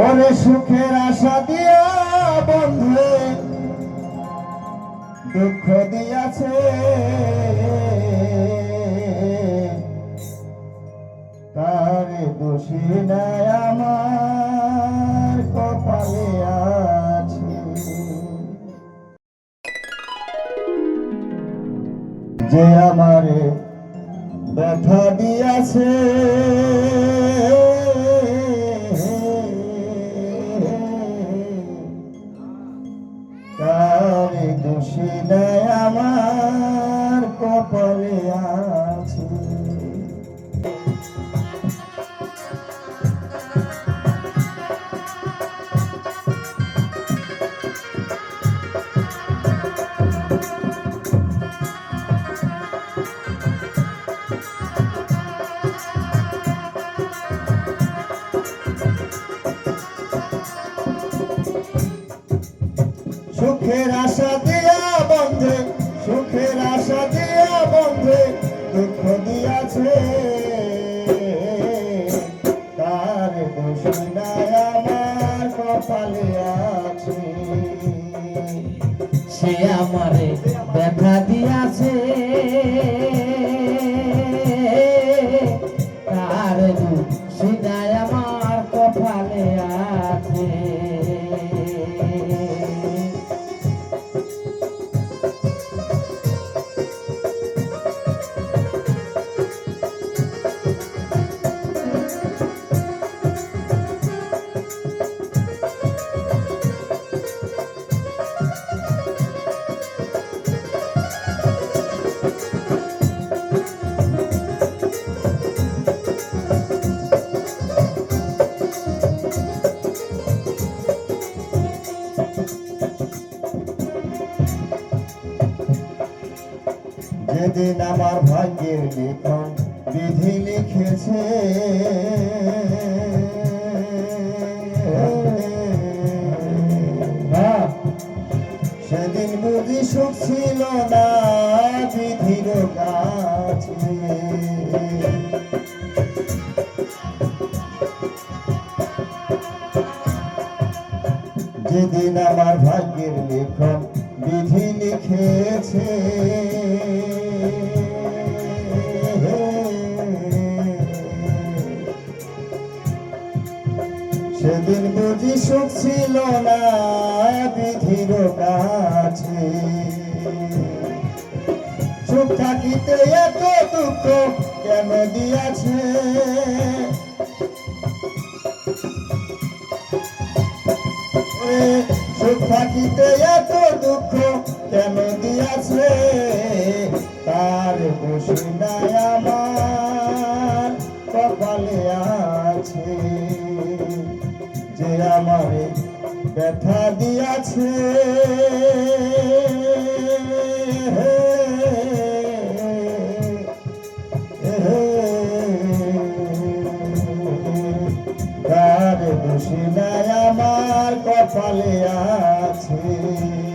ওরে সুখের আশা দিয়া বন্ধু দুঃখ দিয়াছে। তার দোষী নাই আমার, কপালে আছে। যে আমারে ব্যথা দিয়াছে সুখের আশা দিয়া বন্ধে, সুখের আশা দিয়া বন্ধে, দুঃখ দিয়াছে। তার দোষী আমার কপালে আছে। সে আমারে ব্যথা দিয়াছে যেদিন আমার ভাগ্যের লিখন বিধি লিখেছে হ্যাঁ, সেদিন বুঝি সুখ ছিল না বিধির কাছে যেদিন আমার ভাগ্যের লেখন বিধি লিখেছে সেদিন বুঝি সুখ ছিল না, বিধির কাছে। সুখ থাকিতে এত দুঃখ কেন দিয়াছে? সুখ থাকিতে এত দুঃখ কেন দিয়াছে? তার খুশি নাই আমার, কপালে আছে। আমারে ব্যথা দিয়াছে। তার দোষী নাই আমার কপালে আছে।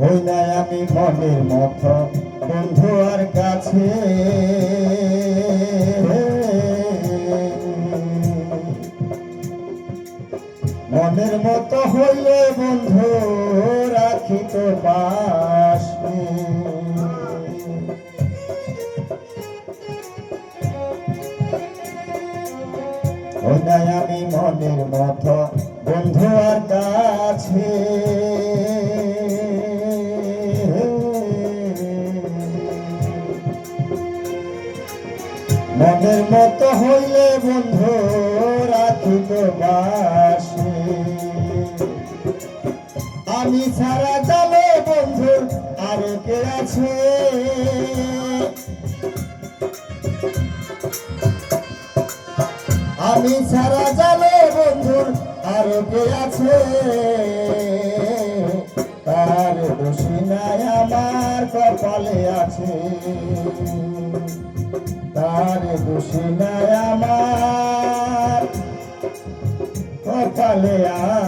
হই নাই আমি মনের মতো বন্ধু আর কাছে। মনের মতো হইলে বন্ধু, রাখি তো পাশে হই নাই আমি মনের মতো বন্ধু আর কাছে। মনের মতো হইলে বন্ধু রাখিত বাসে আমি ছাড়া যাবে বন্ধু, আর কে আছে? আমি ছাড়া যাবে বন্ধুর আর কে আছে? তার দোষী নাই আমার, কপালে আছে। দোষী নাই আমার কপালে আছে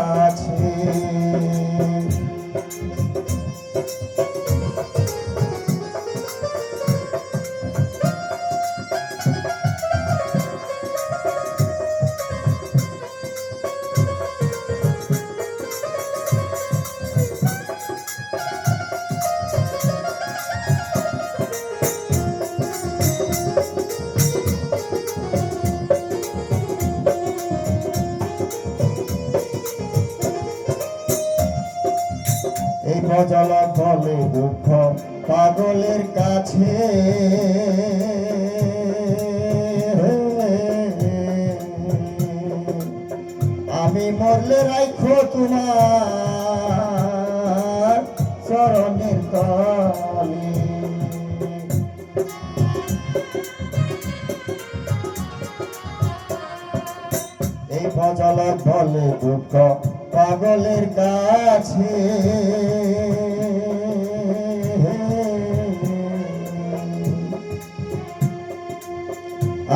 এই মজল বলে দুঃখ পাগলের কাছে। আমি মরলে রাখো তোমার চরণের তলে। এই ভজল বলে দুঃখ পাগলের কাছে।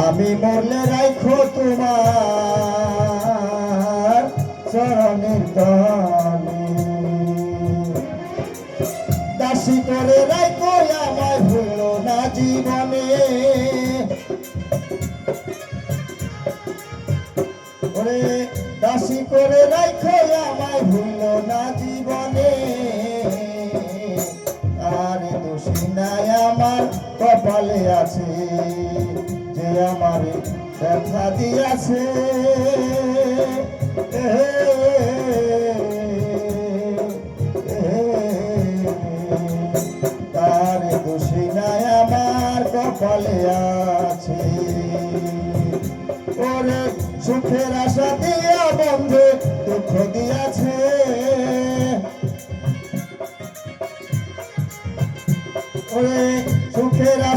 আমি মরলে রাখো তোমার চরণের তলে। দাসী করে রাখো আমায় ভুলো না জীবনে। ওরে দাসী করে রাখো আমায় ভুলো না জীবনে। আর দোষী নাই আমার কপালে আছে, যে আমার ব্যথা দিয়াছে।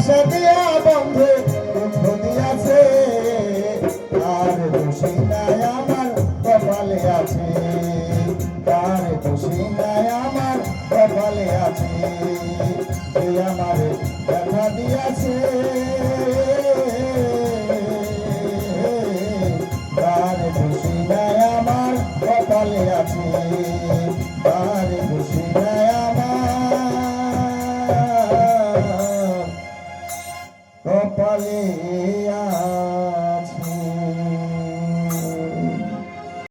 আশা দিয়া বন্ধু দুঃখ দিয়াছে। আর দোষী নাই আমার কপালে আছে? তার দোষী নাই আমার কপালে আছে? সে আমার তার খুশি আমার কপালে আছে?